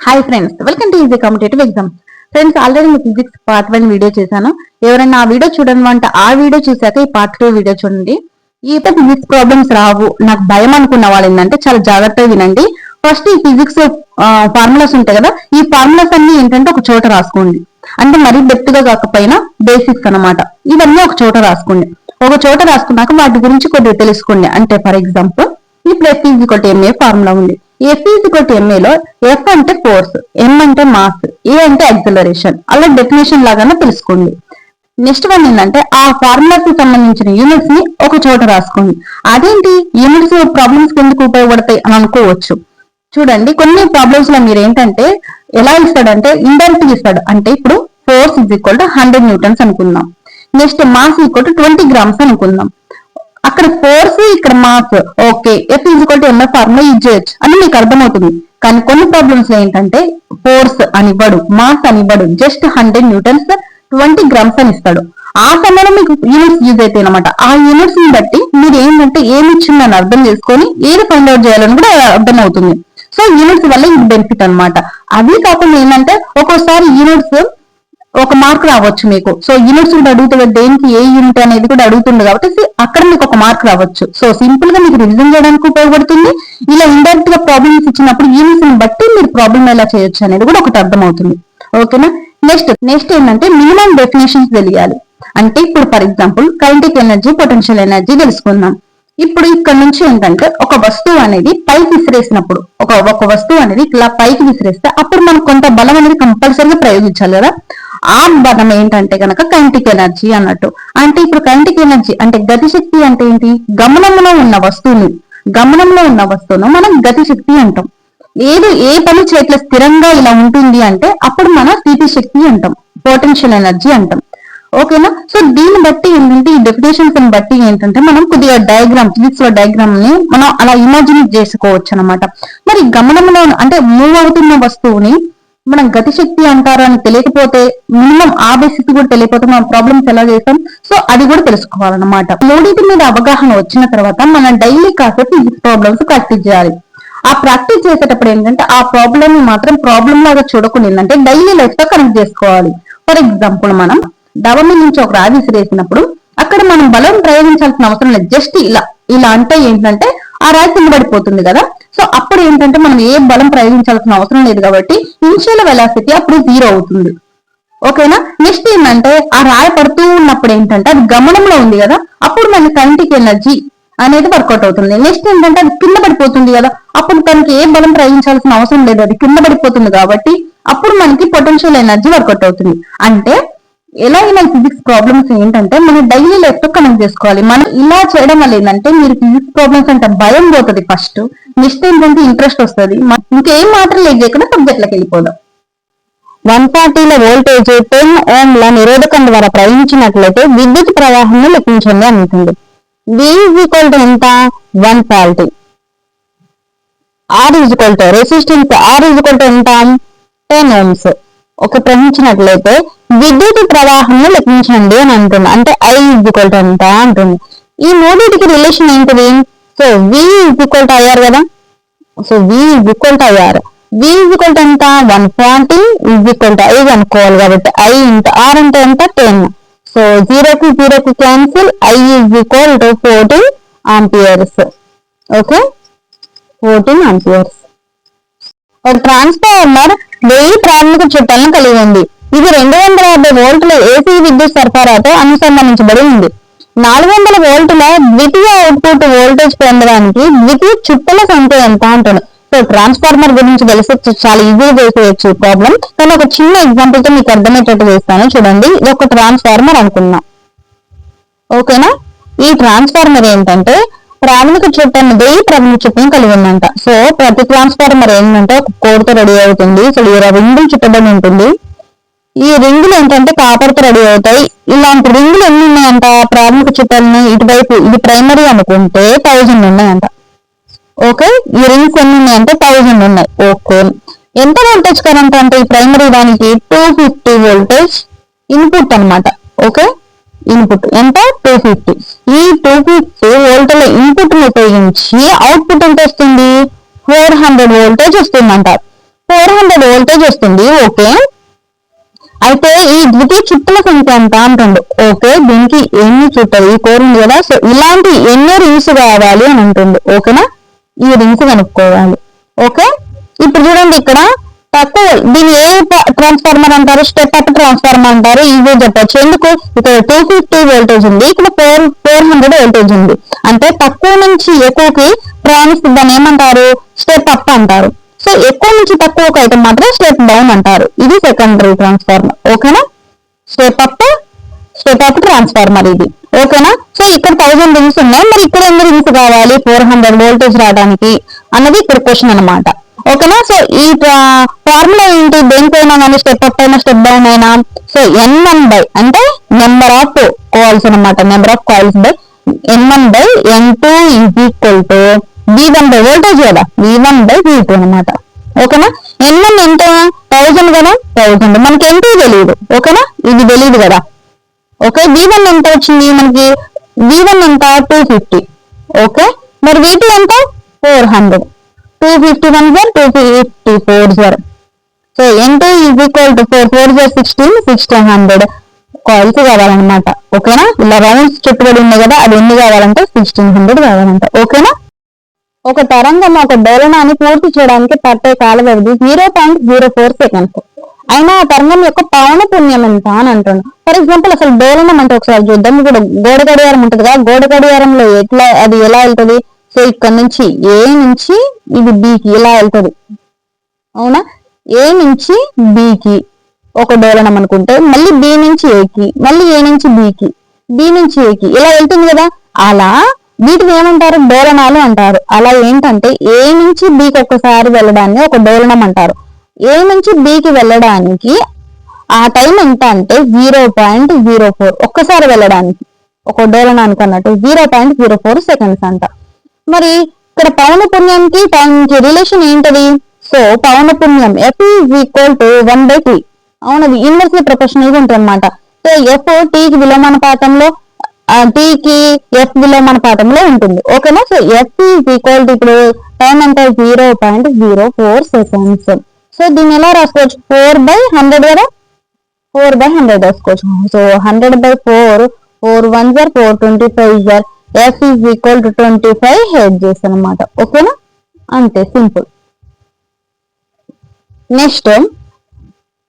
Hi friends welcome to easy competitive exam friends already మీకు physics part one video చేశాను. ఎవరైనా ఆ video చూడండి అంటే ఆ వీడియో చూసాక ఈ పార్ట్ టూ వీడియో చూడండి. ఈ ఫిజిక్స్ ప్రాబ్లమ్స్ రావు. నాకు భయం అనుకున్న వాళ్ళు ఏంటంటే చాలా జాగ్రత్తగా వినండి. ఫస్ట్ ఈ ఫిజిక్స్ ఫార్ములాస్ ఉంటాయి కదా ఈ ఫార్ములాస్ అన్ని ఏంటంటే ఒక చోట రాసుకోండి. అంటే మరీ డెప్త్గా కాకపోయినా బేసిక్స్ అన్నమాట. ఇవన్నీ ఒక చోట రాసుకోండి. ఒక చోట రాసుకున్నాక వాటి గురించి కొద్దిగా తెలుసుకోండి. అంటే ఫర్ ఎగ్జాంపుల్ ఇప్పుడు F is equal M A formula ఉంది. ఎఫ్ ఈజ్ ఈక్వల్ ఎంఏలో ఎఫ్ అంటే ఫోర్స్ ఎం అంటే మాస్ ఏ అంటే ఎక్సలరేషన్ అలా డెఫినేషన్ లాగానే తెలుసుకోండి. నెక్స్ట్ వన్ ఏంటంటే ఆ ఫార్ములాస్కి సంబంధించిన యూనిట్స్ని ఒక చోట రాసుకోండి. అదేంటి? యూనిట్స్ ప్రాబ్లమ్స్ ఎందుకు ఉపయోగపడతాయి అని అనుకోవచ్చు. చూడండి కొన్ని ప్రాబ్లమ్స్లో మీరు ఏంటంటే ఎలా ఇస్తాడంటే ఇండైరెక్ట్ ఇస్తాడు. అంటే ఇప్పుడు force is equal to hundred newtons అనుకుందాం. Next mass equal to twenty grams అనుకుందాం. అక్కడ ఫోర్స్ ఇక్కడ mass okay F equal to M F formula use చేయొచ్చు అని మీకు అర్థమవుతుంది. కానీ కొన్ని ప్రాబ్లమ్స్లో ఏంటంటే ఫోర్స్ అనివ్వడు mass అనివ్వడు just hundred newtons twenty grams అని ఇస్తాడు. ఆ సమయంలో మీకు యూనిట్స్ యూజ్ అయితే అనమాట ఆ యూనిట్స్ని బట్టి మీరు ఏంటంటే ఏమి ఇచ్చిందని అర్థం చేసుకొని ఏది ఫైండ్ అవుట్ చేయాలని కూడా అర్థమవుతుంది. సో యూనిట్స్ వల్ల ఇది బెనిఫిట్ అన్నమాట. అది కాకుండా ఏంటంటే ఒక్కోసారి యూనిట్స్ ఒక మార్క్ రావచ్చు మీకు. సో యూనిట్స్ కూడా అడుగుతుంది దేనికి ఏ యూనిట్ అనేది కూడా అడుగుతుంది కాబట్టి అక్కడ మీకు ఒక మార్క్ రావచ్చు. సో సింపుల్గా మీకు రివిజన్ చేయడానికి ఉపయోగపడుతుంది. ఇలా ఇండైరెక్ట్గా ప్రాబ్లమ్స్ ఇచ్చినప్పుడు యూనిట్స్ని బట్టి మీరు ప్రాబ్లమ్ ఎలా చేయొచ్చు అనేది కూడా ఒకటి అర్థమవుతుంది. ఓకేనా నెక్స్ట్ నెక్స్ట్ ఏంటంటే మినిమం డెఫినేషన్స్ తెలియాలి. అంటే ఇప్పుడు for example kinetic energy potential energy తెలుసుకుందాం. ఇప్పుడు ఇక్కడ నుంచి ఏంటంటే ఒక వస్తువు అనేది పైకి విసిరేసినప్పుడు ఒక ఒక వస్తువు అనేది ఇలా పైకి విసిరేస్తే అప్పుడు మనం కొంత బలం అనేది కంపల్సరీగా ప్రయోగించాలి కదా. ఆ బలం ఏంటంటే కనుక కైంటిక్ ఎనర్జీ అన్నట్టు. అంటే ఇప్పుడు కైంటిక్ ఎనర్జీ అంటే గతిశక్తి అంటే ఏంటి? గమనంలో ఉన్న వస్తువుని. గమనంలో ఉన్న వస్తువును మనం గతిశక్తి అంటాం. ఏది ఏ పని చేయట్లే స్థిరంగా ఇలా ఉంటుంది అంటే అప్పుడు మనం స్థితి శక్తి అంటాం. పొటెన్షియల్ ఎనర్జీ అంటాం. ఓకేనా? సో దీన్ని బట్టి ఏంటంటే ఈ డెఫినేషన్స్ బట్టి ఏంటంటే మనం కొద్దిగా డయాగ్రామ్ ఫిజిక్స్లో డయాగ్రామ్ని మనం అలా ఇమాజిన్ చేసుకోవచ్చు అనమాట మరి గమనంలో అంటే మూవ్ అవుతున్న వస్తువుని మనం గతిశక్తి అంటారు అని తెలియకపోతే మినిమం ఆ బేసిక్ కూడా తెలియకపోతే మనం ప్రాబ్లమ్స్ ఎలా చేస్తాం? సో అది కూడా తెలుసుకోవాలన్నమాట. మూడింటి మీద అవగాహన వచ్చిన తర్వాత మనం డైలీ కాసేపు ఈ ప్రాబ్లమ్స్ ప్రాక్టీస్ చేయాలి. ఆ ప్రాక్టీస్ చేసేటప్పుడు ఏంటంటే ఆ ప్రాబ్లమ్ని మాత్రం ప్రాబ్లం లాగా చూడకుండా ఏంటంటే డైలీ లైఫ్తో కనెక్ట్ చేసుకోవాలి. ఫర్ ఎగ్జాంపుల్ మనం డబల్ నుంచి ఒక రాయి విసిరేసినప్పుడు అక్కడ మనం బలం ప్రయోగించాల్సిన అవసరం లేదు. జస్ట్ ఇలా. ఇలా అంటే ఏంటంటే ఆ రాయి కింద పడిపోతుంది కదా. సో అప్పుడు ఏంటంటే మనం ఏ బలం ప్రయోగించాల్సిన అవసరం లేదు కాబట్టి ఇన్షియల్ వెలాసిటీ అప్పుడు జీరో అవుతుంది. ఓకేనా? నెక్స్ట్ ఏంటంటే ఆ రాయి పడుతూ ఉన్నప్పుడు ఏంటంటే అది గమనంలో ఉంది కదా? అప్పుడు మన కంటికి ఎనర్జీ అనేది వర్కౌట్ అవుతుంది. నెక్స్ట్ ఏంటంటే అది కింద పడిపోతుంది కదా? అప్పుడు తనకి ఏ బలం ప్రయోగించాల్సిన అవసరం లేదు. అది కింద పడిపోతుంది కాబట్టి అప్పుడు మనకి పొటెన్షియల్ ఎనర్జీ వర్కౌట్ అవుతుంది. అంటే ఎలా ఇలా ఫిజిక్స్ ప్రాబ్లమ్స్ ఏంటంటే మన డైలీ లైఫ్తో కనెక్ట్ చేసుకోవాలి. మనం ఇలా చేయడం వల్ల ఏంటంటే మీరు ఫిజిక్స్ ప్రాబ్లమ్స్ అంటే భయం పోతుంది ఫస్ట్ నెక్స్ట్ ఏంటంటే ఇంట్రెస్ట్ వస్తుంది. ఇంకేం మాత్రం లేదు చేయకుండా సబ్జెక్ట్లకు వెళ్ళిపోదాం. వన్ ఫార్టీల వోల్టేజ్ టెన్ ఓంల నిరోధకం ద్వారా ప్రవహించినట్లయితే విద్యుత్ ప్రవాహం లెక్కించండి అనుకుంది. V is ఎంత? One forty R equal to resistance R equal to ఎంత? టెన్ ఓమ్స్ ఒక ప్రవహించినట్లయితే విద్యుత్ ప్రవాహంను లెక్కించండి అని అంటుంది. అంటే ఐ ఈక్వల్ టు ఎంత అంటుంది. ఈ మూడింటికి రిలేషన్ ఏంటిది? So V equal to IR కదా? So V equal to IR V equal to ఎంత? One forty is equal to I అనుకోవాలి కాబట్టి ఐ ఇంటూ ఆర్ అంటే ఎంత? టెన్ సో జీరోకి జీరోకి cancel I is equal to fourteen amperes okay fourteen amperes ఒక transformer వెయ్యి ప్రాథమిక చుట్టాలను కలిగి ఉంది. ఇది రెండు వందల యాభై వోల్టుల ఏసీ విద్యుత్ సరఫరాతో అనుసంధానించబడి ఉంది. నాలుగు వందల వోల్టుల ద్వితీయ అవుట్పుట్ వోల్టేజ్ పొందడానికి ద్వితీయ చుట్టల సంఖ్య ఎంత ఉంటుంది? సో ట్రాన్స్ఫార్మర్ గురించి తెలిసి చాలా ఈజీగా చేసేయచ్చు ప్రాబ్లం కానీ ఒక చిన్న ఎగ్జాంపుల్తో మీకు అర్థమయ్యేటట్టు చేస్తాను. చూడండి ఇది ఒక ట్రాన్స్ఫార్మర్ అనుకున్నాం ఓకేనా ఈ ట్రాన్స్ఫార్మర్ ఏంటంటే ప్రాథమిక చుట్టాన్ని వెయ్యి ప్రాథమిక చుట్టం కలిగి ఉందంట. సో ప్రతి ట్రాన్స్ఫార్మర్ ఏంటంటే ఒక కోడ్తో రెడీ అవుతుంది. సో ఈ రింగులు చుట్టబడి ఉంటుంది. ఈ రింగులు ఏంటంటే కాపర్తో రెడీ అవుతాయి. ఇలాంటి రింగులు ఎన్ని ఉన్నాయంట? ప్రాథమిక చుట్టాలని ఇటువైపు ఇది ప్రైమరీ అనుకుంటే థౌజండ్ ఉన్నాయంట. ఓకే ఈ రింగ్స్ ఎన్ని ఉన్నాయంటే థౌజండ్ ఉన్నాయి. ఓకే ఎంత వోల్టేజ్ కరెంట్ అంటే ఈ ప్రైమరీ దానికి? టూ ఫిఫ్టీ వోల్టేజ్ ఇన్పుట్ అనమాట ఓకే ఇన్పుట్ ఎంత? టూ ఫిఫ్టీ ఈ టూ ఫిఫ్టీ వోల్ట్ల ఇన్పుట్ని ఉపయోగించి అవుట్పుట్ ఎంత వస్తుంది? ఫోర్ హండ్రెడ్ వోల్టేజ్ వస్తుందంట. ఫోర్ హండ్రెడ్ వోల్టేజ్ వస్తుంది. ఓకే అయితే ఈ ద్వితీయ చుట్టల సంఖ్య ఎంత అంటుండు. ఓకే దీనికి ఎన్ని చుట్టాలు? ఈ కోర్ ఉంది కదా సో ఇలాంటి ఎన్ని రింగ్స్ కావాలి అని అంటుండు. ఓకేనా? ఈ రింగ్స్ కనుక్కోవాలి. ఓకే? ఇప్పుడు చూడండి ఇక్కడ. తక్కువ దీని ఏ ట్రాన్స్ఫార్మర్ అంటారు? స్టెప్ అప్ ట్రాన్స్ఫార్మర్ అంటారు. ఈజీ చెప్పొచ్చు. ఎందుకు? ఇక్కడ టూ ఫిఫ్టీ వోల్టేజ్ ఉంది. ఇక్కడ ఫోర్ ఫోర్ హండ్రెడ్ వోల్టేజ్ ఉంది. అంటే తక్కువ నుంచి ఎక్కువకి ప్రయాణిస్తుందని ఏమంటారు? స్టెప్ అప్ అంటారు. సో ఎక్కువ నుంచి తక్కువకు అయితే మాత్రం స్టెప్ డౌన్ అంటారు. ఇది సెకండరీ ట్రాన్స్ఫార్మర్ ఓకేనా? Step up step up transformer ఇది. ఓకేనా? సో ఇక్కడ థౌసండ్ రింగ్స్ ఉన్నాయి. మరి ఇక్కడ ఎన్ని రింగ్స్ కావాలి? ఫోర్ హండ్రెడ్ వోల్టేజ్ రావడానికి అన్నది ఇక్కడ క్వశ్చన్ అనమాట ఓకేనా? సో ఈ ఫార్ములా ఏంటి? దేనికైనా కానీ స్టెప్ అప్ అయినా స్టెప్ డౌన్ అయినా సో ఎన్ వన్ బై అంటే నెంబర్ ఆఫ్ కాల్స్ అనమాట number of coils by N one by N two is equal to V one by voltage కదా? V one by V two అనమాట ఓకేనా? N one ఎంత? Thousand కదా? Thousand. మనకి ఎంత తెలియదు ఓకేనా? ఇది తెలియదు కదా. ఓకే? వి వన్ ఎంత వచ్చింది మనకి? వి వన్ ఎంత? Two fifty okay? మరి వి టూ ఎంత? Four hundred two fifty one జర్ two fifty four జర్ so N two is equal to four four జర్ sixteen sixteen hundred coils కావాలన్నమాట. ఓకేనా? ఇలా రౌండ్స్ చుట్టుబడి ఉన్నాయి కదా అది ఎన్ని కావాలంటే సిక్స్టీన్ హండ్రెడ్ కావాలంట. ఓకేనా? ఒక తరంగం ఒక డోలనాన్ని పూర్తి చేయడానికి పట్టే కాల వ్యవధి zero point zero four seconds అయినా ఆ తరంగం యొక్క పవన పుణ్యం ఎంత అని అంటున్నాను ఫర్ ఎగ్జాంపుల్ అసలు డోలనం అంటే ఒకసారి చూద్దాం. ఇప్పుడు గోడ గడియారం ఉంటుంది కదా గోడ గడియారంలో ఎట్లా అది ఎలా వెళ్తుంది? సో ఇక్కడ నుంచి ఏ నుంచి ఇది బికి ఇలా వెళ్తుంది. అవునా? ఏ నుంచి బికి ఒక డోలనం అనుకుంటే మళ్ళీ బి నుంచి ఏకి మళ్ళీ ఏ నుంచి బికి బి నుంచి ఏకి ఇలా వెళ్తుంది కదా. అలా వీటిని ఏమంటారు? డోలనాలు అంటారు. అలా ఏంటంటే ఏ నుంచి బీకి ఒక్కసారి వెళ్ళడాన్ని ఒక డోలనం అంటారు. ఏ నుంచి బీకి వెళ్ళడానికి ఆ టైం ఎంత అంటే జీరో పాయింట్ జీరో ఫోర్. ఒక్కసారి వెళ్ళడానికి. ఒక డోలనానికి అన్నట్టు zero point zero four seconds అంట. మరి ఇక్కడ పవన పుణ్యానికి టైంకి రిలేషన్ ఏంటది? సో పవన పుణ్యం F is equal to one by T అవునది ఇన్వర్స్ ప్రొఫెషనల్గా ఉంటుంది అనమాట సో ఎఫ్ టీకి విలోమానుపాతంలో టీకి ఎఫ్ విలోమానుపాతంలో ఉంటుంది. ఓకేనా సో ఎఫ్ ఈజ్ ఈక్వల్ ఇప్పుడు టైం అంటే zero point zero four seconds so దీన్ని ఎలా రాసుకోవచ్చు? ఫోర్ బై హండ్రెడ్ కదా? ఫోర్ బై హండ్రెడ్ రాసుకోవచ్చు. So hundred by four four one జర్ four twenty five జర్ F is equal to twenty five head చేస్తాను అనమాట ఓకేనా అంతే సింపుల్ నెక్స్ట్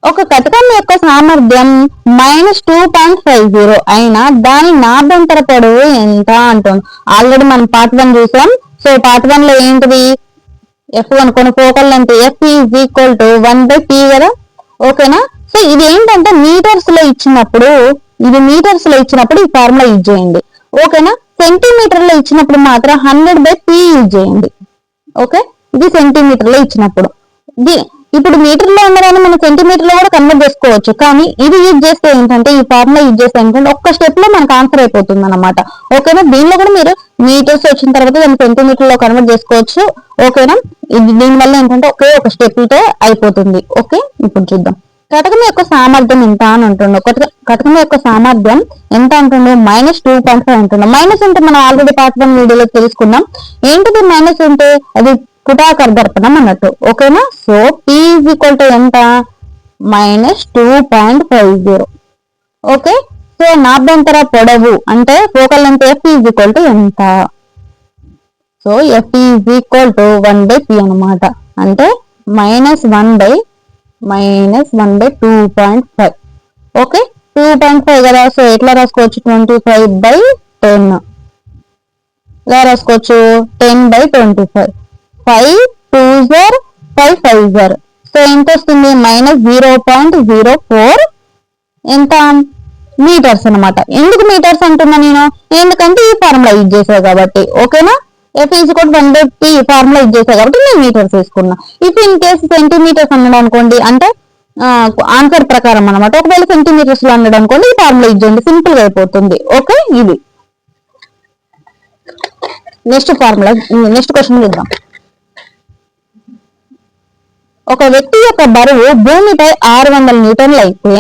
ఒక కటకం యొక్క సామర్థ్యం minus two point five zero అయినా దాని నాభ్యంతర పొడవు ఎంత అంటాం ఆల్రెడీ మనం పార్ట్ వన్ చూసాం. సో పార్ట్ వన్లో ఏంటిది? ఎఫ్ అనుకోని focal length F is equal to one by T కదా ఓకేనా సో ఇది ఏంటంటే మీటర్స్లో ఇచ్చినప్పుడు ఇది మీటర్స్లో ఇచ్చినప్పుడు ఈ ఫార్ములా యూజ్ చేయండి. ఓకేనా సెంటీమీటర్లో ఇచ్చినప్పుడు మాత్రం హండ్రెడ్ బై పీ యూజ్ చేయండి. ఓకే ఇది సెంటీమీటర్లో ఇచ్చినప్పుడు. ఇప్పుడు మీటర్లో ఉన్నదాన్ని మనం సెంటీమీటర్లో కూడా కన్వర్ట్ చేసుకోవచ్చు. కానీ ఇది యూజ్ చేస్తే ఏంటంటే ఈ ఫార్ములా యూజ్ చేస్తే ఏంటంటే ఒక్క స్టెప్లో మనకు ఆన్సర్ అయిపోతుంది అనమాట ఓకేనా దీనిలో కూడా మీరు మీటర్స్ వచ్చిన తర్వాత దాన్ని సెంటీమీటర్లో కన్వర్ట్ చేసుకోవచ్చు. ఓకేనా ఇది దీని వల్ల ఏంటంటే ఒకే ఒక స్టెప్తో అయిపోతుంది. ఓకే ఇప్పుడు చూద్దాం. కటకం యొక్క సామర్థ్యం ఎంత అని అంటుండో కటకం యొక్క సామర్థ్యం ఎంత అంటుండో మైనస్ టూ పాయింట్ ఫైవ్ అంటుండో. మైనస్ అంటే మనం ఆల్రెడీ పార్ట్ వన్ వీడియోలో తెలుసుకున్నాం. ఏంటిది మైనస్ అంటే? అది పుటాకర దర్పణం అన్నట్టు ఓకేనా? So P is equal to ఎంత? Minus two point five zero okay? So నాభ్యంతర పొడవు అంటే focal length F is equal to ఎంత? So F is equal to one by P అనమాట అంటే minus one by minus one by two point five okay? Two point five కదా? So ఎట్లా రాసుకోవచ్చు? Twenty five by ten ఎలా రాసుకోవచ్చు? Ten by twenty five five two జర్ five five జర్ so ఎంత వస్తుంది? Minus zero point zero four ఎంత? Metres అనమాట ఎందుకు మీటర్స్ అంటున్నా నేను? ఎందుకంటే ఈ ఫార్ములా యూజ్ చేసా కాబట్టి. ఓకేనా? ఎఫ్ ఈజ్ కూడా one by T formula use చేసా కాబట్టి నేను మీటర్స్ తీసుకున్నా. ఇఫ్ ఇన్ కేసు సెంటీమీటర్స్ అన్నాడు అనుకోండి అంటే ఆన్సర్ ప్రకారం అనమాట ఒకవేళ సెంటీమీటర్స్లో అన్నాడు అనుకోండి ఈ ఫార్ములా యూజ్ చేయండి. సింపుల్గా అయిపోతుంది. ఓకే? ఇది. నెక్స్ట్ ఫార్ములా నెక్స్ట్ క్వశ్చన్ చూద్దాం. ఒక వ్యక్తి యొక్క బరువు భూమిపై ఆరు వందల న్యూటన్లు అయితే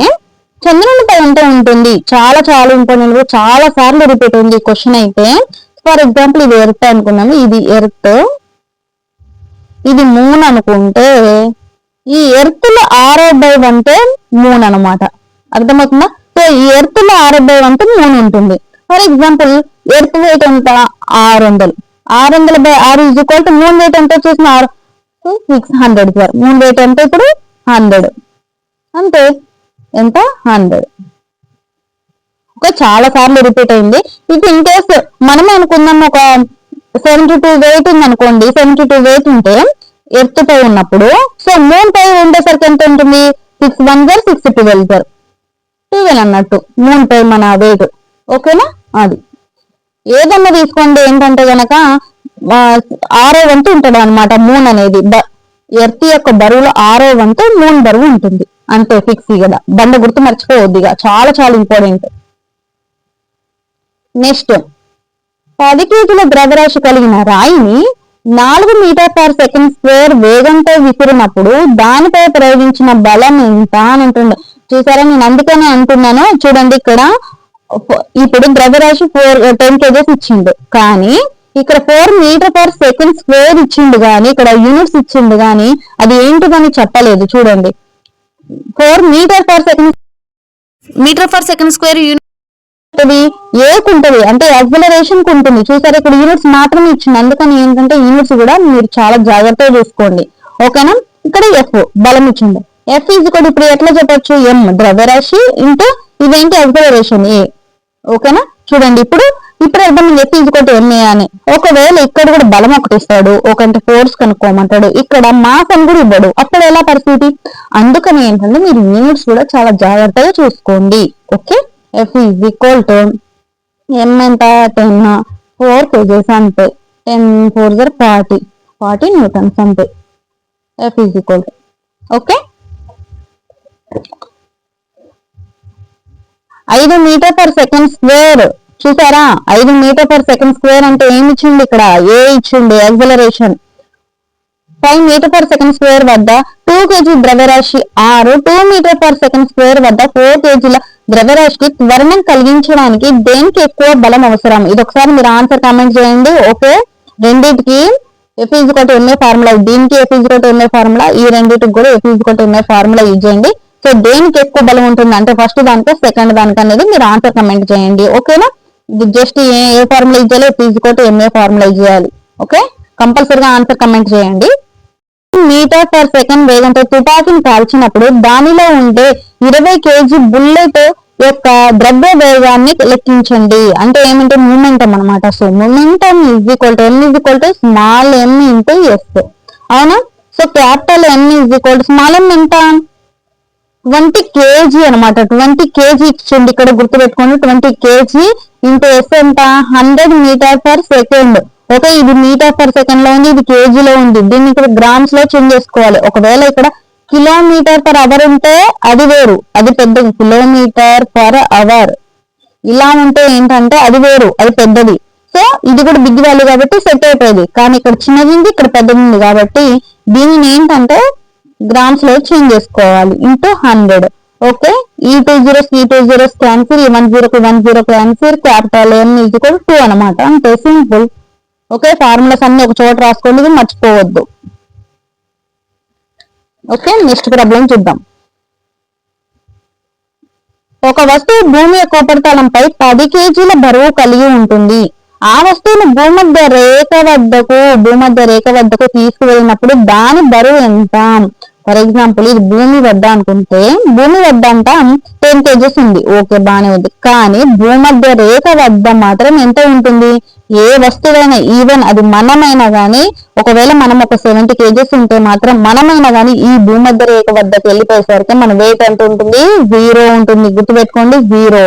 చంద్రునిపై ఎంత ఉంటుంది? చాలా చాలా ఇంపార్టెంట్ చాలా సార్లు రిపీట్ ఉంది క్వశ్చన్ అయితే. ఫర్ ఎగ్జాంపుల్ ఇది ఎర్త్ అనుకున్నాము ఇది ఎర్త్. ఇది మూన్ అనుకుంటే ఈ ఎర్త్లో ఆరో బై అంటే మూన్ అనమాట అర్థమవుతుందా? సో ఈ ఎర్త్లో ఆరో బై అంటే మూన్ ఉంటుంది. ఫర్ ఎగ్జాంపుల్ ఎర్త్ వెయిట్ ఎంత? ఆరు వందలు. ఆరు వందల బై ఆరు is equal to moon weight ఎంత? వచ్చేసిన ఆరు six hundred sir moon weight ఎంత ఇప్పుడు? హండ్రెడ్ అంతే. ఎంత? హండ్రెడ్ ఒక చాలా సార్లు రిపీట్ అయింది. ఇది ఇన్ కేస్ మనం అనుకుందాం ఒక సెవెంటీ టూ వెయిట్ ఉంది అనుకోండి సెవెంటీ టూ వెయిట్ ఉంటే ఎర్త్ పై ఉన్నప్పుడు సో మూన్ పై ఉండేసరికి ఎంత ఉంటుంది? సిక్స్ వన్ జర్ సిక్స్ ట్వెల్వ్ జర్ ట్వెల్వ్ అన్నట్టు. మూన్ పై మన వెయిట్ ఓకేనా అది. ఏదన్నా తీసుకోండి ఏంటంటే గనక ఆరో వంతు ఉంటుంది అనమాట మూన్ అనేది ఎర్త్ యొక్క బరువులో ఆరో వంతు మూన్ బరువు ఉంటుంది. అంతే ఫిక్స్ కదా బండ గుర్తు మర్చిపోవద్దిగా చాలా చాలా ఇంపార్టెంట్ నెక్స్ట్ పది కేజీల ద్రవ్యరాశి కలిగిన రాయిని నాలుగు మీటర్ పర్ సెకండ్ స్క్వేర్ వేగంతో విసిరినప్పుడు దానిపై ప్రయోగించిన బలం ఎంత అని అంటుండే. చూసారా నేను అందుకనే అంటున్నాను. చూడండి ఇక్కడ ఇప్పుడు ద్రవ్యరాశి ఫోర్ టెన్ కేజెస్ ఇచ్చిండు. కానీ ఇక్కడ four metre per second square ఇచ్చిండు గాని ఇక్కడ యూనిట్స్ ఇచ్చిండు గాని అది ఏంటిదని చెప్పలేదు చూడండి. Four metre per second metre per second square unit ఏకుంటది అంటే యాక్సిలరేషన్కు ఉంటుంది. చూసారు ఇక్కడ యూనిట్స్ మాత్రమే ఇచ్చింది అందుకని ఏంటంటే యూనిట్స్ కూడా మీరు చాలా జాగ్రత్తగా చూసుకోండి. ఓకేనా ఇక్కడ ఎఫ్ బలం ఇచ్చింది ఎఫ్ ఈజ్ కూడా ఇప్పుడు ఎట్లా చెప్పొచ్చు? ఎం ద్రవ్యరాశి ఇంటూ ఇదేంటి యాక్సిలరేషన్ ఏ ఓకేనా చూడండి ఇప్పుడు ఇప్పుడు అర్థం ఎఫ్ ఈజ్ కొట్టి ఎంఏ అని. ఒకవేళ ఇక్కడ కూడా బలం ఒకటి ఇస్తాడు ఒకంటే ఫోర్స్ కనుక్కోమంటాడు ఇక్కడ మాస్ అని కూడా ఇవ్వడు. అప్పుడు ఎలా పరిస్థితి? అందుకని ఏంటంటే మీరు యూనిట్స్ కూడా చాలా జాగ్రత్తగా చూసుకోండి. Okay F is equal to M ఎంత? టెన్ ఫోర్ కేజెస్ అంతే. టెన్ ఫోర్ జర్ ఫార్టీ ఫార్టీ న్యూటన్స్ అంతే. F is equal to okay ఐదు మీటర్ పర్ సెకండ్ స్క్వేర్ చూసారా? ఐదు మీటర్ పర్ సెకండ్ స్క్వేర్ అంటే ఏమి ఇచ్చింది ఇక్కడ? ఏ ఇచ్చింది acceleration five metre per second square వద్ద టూ కేజీ ద్రవ్యరాశి ఆరు two metre per second square వద్ద ఫోర్ కేజీల ద్రవ్యరాశికి త్వరణం కలిగించడానికి దేనికి ఎక్కువ బలం అవసరం? ఇది ఒకసారి మీరు ఆన్సర్ కామెంట్ చేయండి. ఓకే? రెండింటికి ఎఫ్ ఈజ్ కొట్టి ఎంఏ ఫార్ములా దీనికి ఎఫ్ ఈజ్ కొట్టి ఎంఏ ఫార్ములా ఈ రెండింటికి కూడా ఎఫ్ ఈజ్ కొట్టి ఎంఏ ఫార్ములా యూజ్ చేయండి. సో దేనికి ఎక్కువ బలం ఉంటుంది? అంటే ఫస్ట్ దానికో సెకండ్ దానికి అనేది మీరు ఆన్సర్ కమెంట్ చేయండి. ఓకేనా? జస్ట్ ఏ ఏ ఫార్ములైజ్ చేయాలి ఫీజు ఎంఏ ఫార్ములైజ్ చేయాలి ఓకే కంపల్సరీగా ఆన్సర్ కమెంట్ చేయండి. మీటర్ పర్ సెకండ్ వేగంతో తుపాకీని కాల్చినప్పుడు దానిలో ఉండే ఇరవై కేజీ బుల్లెట్ యొక్క ద్రవ్య వేగాన్ని లెక్కించండి. అంటే ఏమంటే మూమెంటం అనమాట so momentum is equal to M is equal to small M into S అవునా? So capital M is equal to small M ఎంత? ట్వంటీ కేజీ అనమాట ట్వంటీ కేజీ ఇచ్చింది ఇక్కడ గుర్తుపెట్టుకోండి. ట్వంటీ కేజీ ఇంటూ ఎస్ ఎంత? Hundred metre per second. Okay ఇది metre per సెకండ్లో ఉంది ఇది కేజీలో ఉంది. దీన్ని ఇక్కడ గ్రామ్స్లో చేంజ్ చేసుకోవాలి. ఒకవేళ ఇక్కడ కిలోమీటర్ పర్ అవర్ ఉంటే అది వేరు. అది పెద్దది. Kilometre per hour. ఇలా ఉంటే ఏంటంటే అది వేరు. అది పెద్దది. సో ఇది కూడా బిగ్ వాల్యూ కాబట్టి సెట్ అయిపోయింది. కానీ ఇక్కడ చిన్నది ఉంది ఇక్కడ పెద్దది ఉంది కాబట్టి దీనిని ఏంటంటే గ్రామ్స్లో చేంజ్ చేసుకోవాలి. ఇంటూ హండ్రెడ్ ఓకే ఈ టూ జీరోస్ ఈ టూ జీరోస్ క్యాన్సిల్ ఈ one zero one zero cancel capital N is కూడా టూ అనమాట అంతే సింపుల్ ఓకే ఫార్ములాస్ అన్ని ఒక చోట రాసుకోండి మర్చిపోవద్దు. ఓకే నెక్స్ట్ ప్రాబ్లం చూద్దాం. ఒక వస్తువు భూమి యొక్క ఉపరితలంపై పది కేజీల బరువు కలిగి ఉంటుంది. ఆ వస్తువును భూమధ్య రేఖ వద్దకు భూమధ్య రేఖ వద్దకు తీసుకువెళ్ళినప్పుడు దాని బరువు ఎంత? ఫర్ ఎగ్జాంపుల్ ఇది భూమి వద్ద అనుకుంటే భూమి వద్ద అంట టెన్ కేజెస్ ఉంది. ఓకే బానే ఉంది. కానీ భూమధ్య రేఖ వద్ద మాత్రం ఎంత ఉంటుంది? ఏ వస్తువైనా ఈవెన్ అది మనమైనా గానీ ఒకవేళ మనం ఒక సెవెంటీ కేజెస్ ఉంటే మాత్రం మనమైనా గానీ ఈ భూమధ్య రేఖ వద్దకు వెళ్ళిపోయేసరికి మన వెయిట్ ఎంత ఉంటుంది? జీరో ఉంటుంది. గుర్తుపెట్టుకోండి జీరో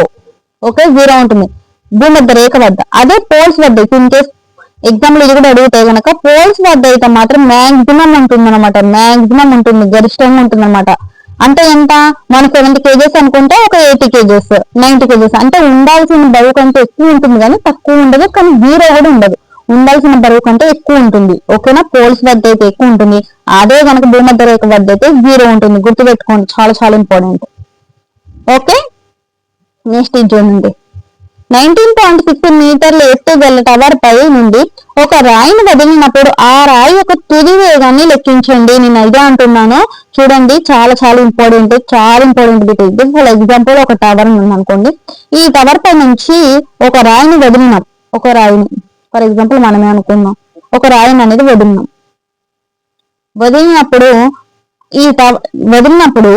ఓకే జీరో ఉంటుంది. భూమధ్య రేఖ వద్ద. అదే పోల్స్ వద్ద ఇన్ కేస్ ఎగ్జాంపుల్ ఇది కూడా అడిగితే కనుక పోల్స్ వద్ద అయితే మాత్రం మ్యాక్సిమం ఉంటుంది అనమాట మ్యాక్సిమం ఉంటుంది. గరిష్టంగా ఉంటుంది అనమాట అంటే ఎంత? మన సెవెంటీ కేజెస్ అనుకుంటే ఒక ఎయిటీ కేజెస్ నైన్టీ కేజెస్. అంటే ఉండాల్సిన బరువు కంటే ఎక్కువ ఉంటుంది కానీ తక్కువ ఉండదు కానీ జీరో కూడా ఉండదు. ఉండాల్సిన బరువు కంటే ఎక్కువ ఉంటుంది. ఓకేనా? పోల్స్ వద్ద అయితే ఎక్కువ ఉంటుంది. అదే కనుక భూమధ్య రేఖ వద్ద అయితే జీరో ఉంటుంది. గుర్తుపెట్టుకోండి. చాలా చాలా ఇంపార్టెంట్ ఓకే? నెక్స్ట్ ఇది చూడండి. నైన్టీన్ పాయింట్ సిక్స్ మీటర్ల ఎత్తు గల టవర్ పై నుండి ఒక రాయిని వదిలినప్పుడు ఆ రాయి యొక్క తుది వేగాన్ని లెక్కించండి. నేను ఇదే అంటున్నాను. చూడండి చాలా చాలా ఇంపార్టెంట్ చాలా ఇంపార్టెంట్ బిట్ ఇది ఫర్ ఎగ్జాంపుల్ ఒక టవర్ ఉంది అనుకోండి. ఈ టవర్ పై నుంచి ఒక రాయిని వదిలినాం. ఒక రాయిని. ఫర్ ఎగ్జాంపుల్ మనమే అనుకున్నాం. ఒక రాయిని అనేది వదిలినాం. వదిలినప్పుడు ఈ టవర్ వదిలినప్పుడు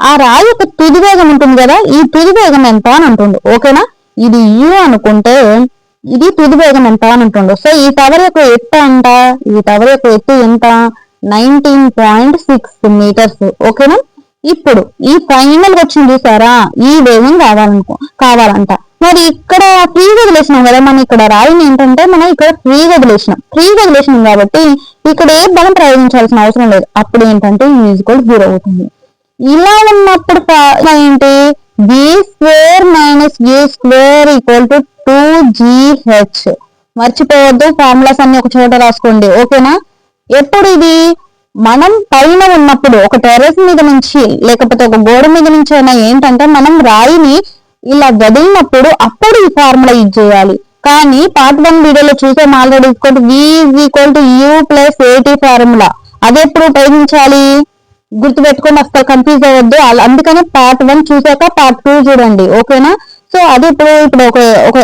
ఆ రాయి యొక్క తుది వేగం ఉంటుంది కదా? ఈ తుది వేగం ఎంత అని అంటుంది ఓకేనా ఇది యు అనుకుంటే ఇది తుది వేగం ఎంత అని ఉంటుండో సో ఈ టవర్ యొక్క ఎత్తు ఎంత? ఈ టవర్ యొక్క ఎత్తు ఎంత? నైన్టీన్ పాయింట్ సిక్స్ మీటర్స్ ఓకేనా ఇప్పుడు ఈ ఫైనల్ వచ్చింది చూసారా? ఈ వేగం కావాలనుకో కావాలంట. మరి ఇక్కడ ఫ్రీ వదిలేసినాం కదా? మనం ఇక్కడ రాయిని ఏంటంటే మనం ఇక్కడ ఫ్రీ వదిలేసినాం ఫ్రీ వదిలేసినాం కాబట్టి ఇక్కడ ఏ బలం ప్రయోగించాల్సిన అవసరం లేదు. అప్పుడు ఏంటంటే మ్యూజికల్ జీరో అవుతుంది. ఇలా ఉన్నప్పుడు ఏంటి? G square minus U square equal to two GH మర్చిపోవద్దు ఫార్ములాస్ అన్ని ఒక చోట రాసుకోండి ఓకేనా? ఎప్పుడు ఇది? మనం పైన ఉన్నప్పుడు ఒక టెర్రస్ మీద నుంచి లేకపోతే ఒక గోడ మీద నుంచి అయినా ఏంటంటే మనం రాయిని ఇలా వదిలినప్పుడు అప్పుడు ఈ ఫార్ములా యూజ్ చేయాలి. కానీ పార్ట్ వన్ వీడియోలో చూసే already equal to V equal to U plus AT formula అది ఎప్పుడు ఉపయోగించాలి? గుర్తు పెట్టుకొని అసలు కన్ఫ్యూజ్ అవ్వద్దు అందుకనే పార్ట్ వన్ చూసాక పార్ట్ టూ చూడండి. ఓకేనా సో అది ఇప్పుడు ఇప్పుడు ఒక ఒక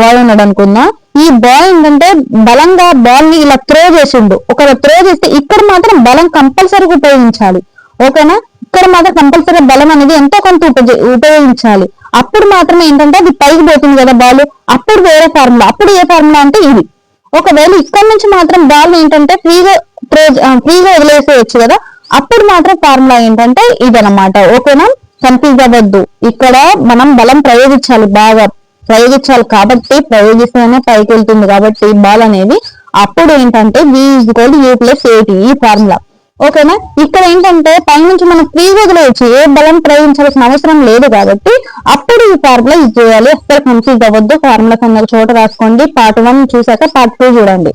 బాల్ ఉన్నాడు అనుకుందాం. ఈ బాల్ ఏంటంటే బలంగా బాల్ని ఇలా త్రో చేసిండు. ఒక త్రో చేస్తే ఇక్కడ మాత్రం బలం కంపల్సరీగా ఉపయోగించాలి. ఓకేనా ఇక్కడ మాత్రం కంపల్సరీ బలం అనేది ఎంతో కొంత ఉపయోగించాలి. అప్పుడు మాత్రమే ఏంటంటే అది పైకి పోతుంది కదా బాల్ అప్పుడు వేరే ఫార్ములా అప్పుడు ఏ ఫార్ములా అంటే ఇది. ఒకవేళ ఇక్కడ నుంచి మాత్రం బాల్ ఏంటంటే ఫ్రీగా త్రో ఫ్రీగా వదిలేసేయచ్చు కదా. అప్పుడు మాత్రం ఫార్ములా ఏంటంటే ఇదనమాట ఓకేనా కన్ఫ్యూజ్ అవ్వద్దు ఇక్కడ మనం బలం ప్రయోగించాలి బాగా ప్రయోగించాలి కాబట్టి ప్రయోగిస్తేనే పైకి వెళ్తుంది కాబట్టి బాల్ అనేది. అప్పుడు ఏంటంటే V is U plus AT ఈ ఫార్ములా ఓకేనా ఇక్కడ ఏంటంటే పైనుంచి మనం ఫ్రీ వదిలేయచ్చు ఏ బలం ప్రయోగించాల్సిన అవసరం లేదు కాబట్టి అప్పుడు ఈ ఫార్ములా ఇది చేయాలి. అసలు కన్ఫ్యూజ్ అవ్వద్దు ఫార్ములాస్ అన్న చోట రాసుకోండి. పార్ట్ వన్ చూసాక పార్ట్ టూ చూడండి.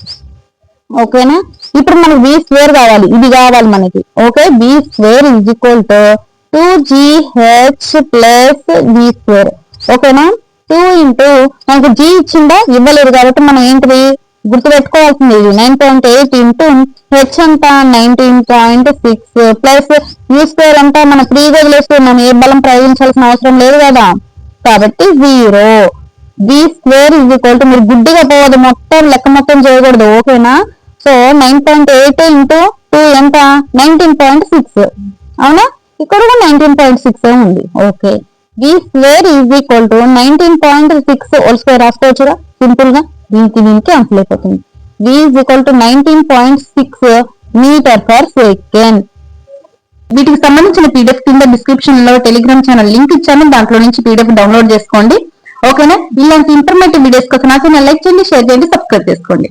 ఓకేనా? ఇప్పుడు మనకి బి స్క్వేర్ కావాలి. ఇది కావాలి మనకి. Okay? B square is equal to two GH plus B square ఓకేనా? టూ ఇంటూ మనకు జీ ఇచ్చిందా? ఇవ్వలేదు కాబట్టి మనం ఏంటిది? గుర్తు పెట్టుకోవాల్సింది ఇది. Nine point eight into H అంతా nineteen point six plus U square అంతా మనం ఫ్రీగా వదిలేస్తే మనం ఏ బలం ప్రయోగించాల్సిన అవసరం లేదు కదా? కాబట్టి zero B square is equal to మీరు గుడ్డిగా పోవద్దు మొత్తం లెక్క మొత్తం చేయకూడదు ఓకేనా? So nine point eight into two ఎంత? నైన్టీన్ పాయింట్ సిక్స్ అవునా? ఇక్కడ కూడా నైన్టీన్ పాయింట్ సిక్స్ ఉంది. Okay B square is equal to nineteen point six whole square రాసుకోవచ్చుగా సింపుల్గా. దీనికి దీనికి ఆన్సర్ అయిపోతుంది. V is equal to nineteen point six metre per second వీటికి సంబంధించిన పీడిఎఫ్ కింద డిస్క్రిప్షన్లో టెలిగ్రామ్ ఛానల్ లింక్ ఇచ్చాను. దాంట్లో నుంచి పీడిఎఫ్ డౌన్లోడ్ చేసుకోండి. ఓకేనా? ఇలాంటి ఇన్ఫర్మేటివ్ వీడియోస్ కోసం నాకు లైక్ చేయండి షేర్ చేయండి సబ్స్క్రైబ్ చేసుకోండి.